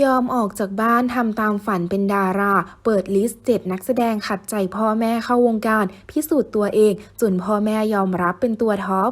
ยอมออกจากบ้านทำตามฝันเป็นดารา เปิดลิสต์เจ็ดนักแสดงขัดใจพ่อแม่เข้าวงการ พิสูจน์ตัวเองจนพ่อแม่ยอมรับเป็นตัวท็อป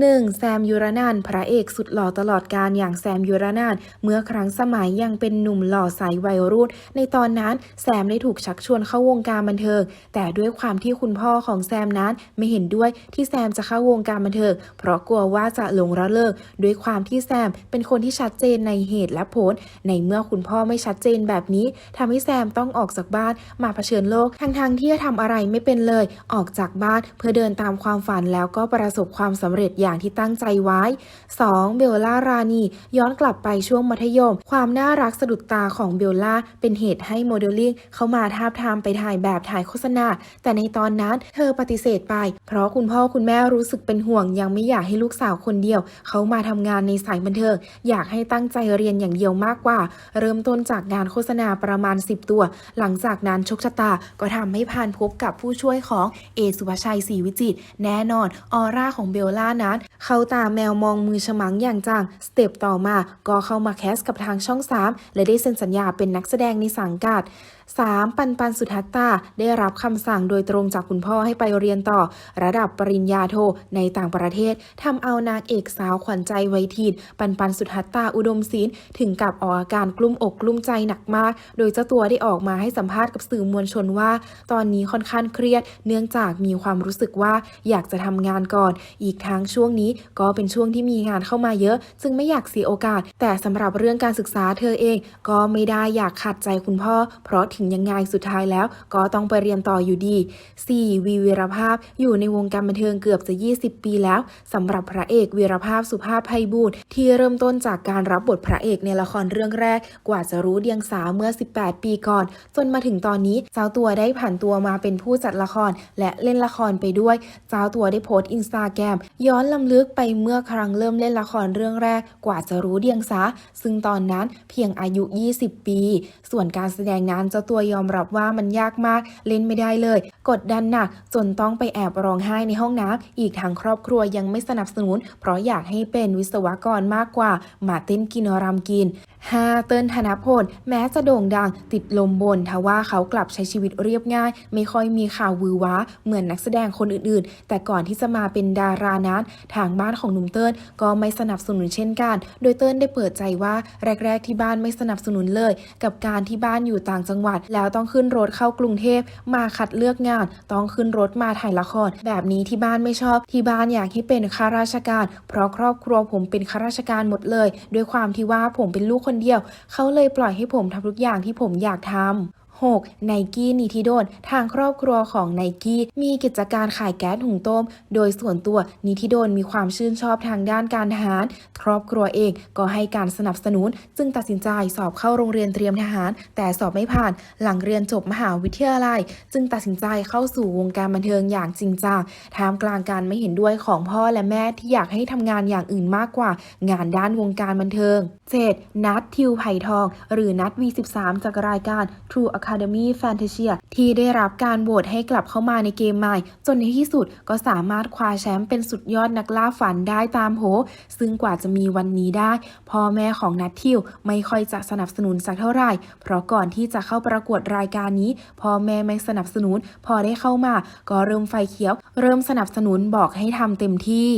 1. แซมยุรานันพระเอกสุดหล่อตลอดการอย่างแซมยุรานันเมื่อครั้งสมัยยังเป็นหนุ่มหล่อใสวัยรุ่นในตอนนั้นแซมได้ถูกชักชวนเข้าวงการบันเทิง แต่ด้วยความที่คุณพ่อของแซมนั้นไม่เห็นด้วยที่แซมจะเข้าวงการบันเทิง เพราะกลัวว่าจะหลงระเริงด้วยความที่แซมเป็นคนที่ชัดเจนในเหตุและผล ในเมื่อคุณพ่อไม่ชัดเจนแบบนี้ทำให้แซมต้องออกจากบ้านมาเผชิญโลกทั้งๆที่จะทำอะไรไม่เป็นเลย ออกจากบ้านเพื่อเดินตามความฝันแล้วก็ประสบความสำเร็จอย่างที่ตั้งใจไว้ 2. เบลล่ารานีย้อนกลับไปช่วงมัธยม ความน่ารักสะดุดตาของเบลล่าเป็นเหตุให้โมเดลลิ่งเข้ามาทาบทามไปถ่ายแบบถ่ายโฆษณา แต่ในตอนนั้นเธอปฏิเสธไป เพราะคุณพ่อคุณแม่รู้สึกเป็นห่วง ยังไม่อยากให้ลูกสาวคนเดียว เขามาทำงานในสายบันเทิงอยากให้ตั้งใจเรียนอย่างเดียวมากกว่า เริ่มต้นจากงานโฆษณาประมาณ 10 ตัว หลังจากนั้นโชคชะตาก็ทำให้ผ่านพบกับผู้ช่วยของเอสุภชัยศรีวิจิตแน่นอนออร่าของเบลล่านั้น เข้าตาแมวมองมือฉมังอย่างจัง สเต็ปต่อมาก็เข้ามาแคสกับทางช่อง 3 และได้เซ็นสัญญาเป็นนักแสดงในสังกัด 3. ปันปันสุทัตตาได้รับคำสั่งโดยตรงจากคุณพ่อให้ไปเรียนต่อ ระดับปริญญาโทในต่างประเทศทำเอานางเอกสาวขวัญใจวัยทีนปันปันสุทัตตาอุดมศิลป์ถึงกับออกอาการกลุ้มอกกลุ้มใจหนักมาก โดยเจ้าตัวได้ออกมาให้สัมภาษณ์กับสื่อมวลชนว่า ตอนนี้ค่อนข้างเครียด เนื่องจากมีความรู้สึกว่าอยากจะทำงานก่อน อีกทั้งช่วงนี้ก็เป็นช่วงที่มีงานเข้ามาเยอะ จึงไม่อยากเสียโอกาส แต่สำหรับเรื่องการศึกษาเธอเอง ก็ไม่ได้อยากขัดใจคุณพ่อ เพราะถึงยังไงสุดท้ายแล้ว ก็ต้องไปเรียนต่ออยู่ดี 4. วีวีรภาพอยู่ในวงการบันเทิงเกือบจะ 20 ปีแล้วสำหรับพระเอกวีรภาพสุภาพไพบูลย์ที่เริ่มต้นจากการรับบทพระเอกในละครเรื่องแรก กว่าจะรู้เดียงสาเมื่อ 18 ปีก่อน จนมาถึงตอนนี้เจ้าตัวได้ผ่านตัวมาเป็นผู้จัดละคร และเล่นละครไปด้วย เจ้าตัวได้โพสต์อินสตาแกรมย้อนลำลึกไปเมื่อครั้งเริ่มเล่นละครเรื่องแรก กว่าจะรู้เดียงสาซึ่งตอนนั้นเพียงอายุ 20 ปี ส่วนการแสดงนั้นเจ้าตัวยอมรับว่ามันยากมากเล่นไม่ได้เลย กดดันหนักจนต้องไปแอบร้องไห้ในห้องน้ำอีกทางครอบครัวยังไม่สนับสนุน เพราะอยากให้เป็นวิศวกรมากกว่ามาเต้นกินรำกิน 5. เติ้ลธนพล แม้จะโด่งดังติดลมบนทว่าเขากลับใช้ชีวิตเรียบง่าย ไม่ค่อยมีข่าววือว้า เหมือนนักแสดงคนอื่นๆ แต่ก่อนที่จะมาเป็นดารานั้นทางบ้านของหนุ่มเติ้ลก็ไม่สนับสนุนเช่นกัน โดยเติ้ลได้เปิดใจว่าแรก ๆ ที่บ้านไม่สนับสนุนเลย กับการที่บ้านอยู่ต่างจังหวัด แล้วต้องขึ้นรถเข้ากรุงเทพมาคัดเลือกงาน ต้องขึ้นรถมาถ่ายละคร แบบนี้ที่บ้านไม่ชอบ ที่บ้านอยากให้เป็นข้าราชการ เพราะครอบครัวผมเป็นข้าราชการหมดเลย ด้วยความที่ว่าผมเป็นลูกคนเดียว เขาเลยปล่อยให้ผมทำทุกอย่างที่ผมอยากทำ 6. ไนกี้นิธิโดนทางครอบครัวของไนกี้มีกิจการขายแก๊สหุงต้ม โดยส่วนตัวนิธิโดนมีความชื่นชอบทางด้านการทหาร ครอบครัวเองก็ให้การสนับสนุน จึงตัดสินใจสอบเข้าโรงเรียนเตรียมทหาร แต่สอบไม่ผ่านหลังเรียนจบมหาวิทยาลัย จึงตัดสินใจเข้าสู่วงการบันเทิงอย่างจริงจังท่ามกลางการไม่เห็นด้วยของพ่อและแม่ที่อยากให้ทำงานอย่างอื่นมากกว่า งานด้านวงการบันเทิง 7. นัททิวไผ่ทอง หรือนัท V13 จากรายการ True Account Academy Fantasia ที่ได้รับการโหวตให้กลับเข้ามาในเกมใหม่ จนในที่สุดก็สามารถคว้าแชมป์เป็นสุดยอดนักล่าฝันได้ตามโผซึ่งกว่าจะมีวันนี้ได้ พ่อแม่ของนัททิวไม่ค่อยจะสนับสนุนสักเท่าไหร่ เพราะก่อนที่จะเข้าประกวดรายการนี้ พ่อแม่ไม่สนับสนุน พอได้เข้ามา ก็เริ่มไฟเขียว เริ่มสนับสนุนบอกให้ทำเต็มที่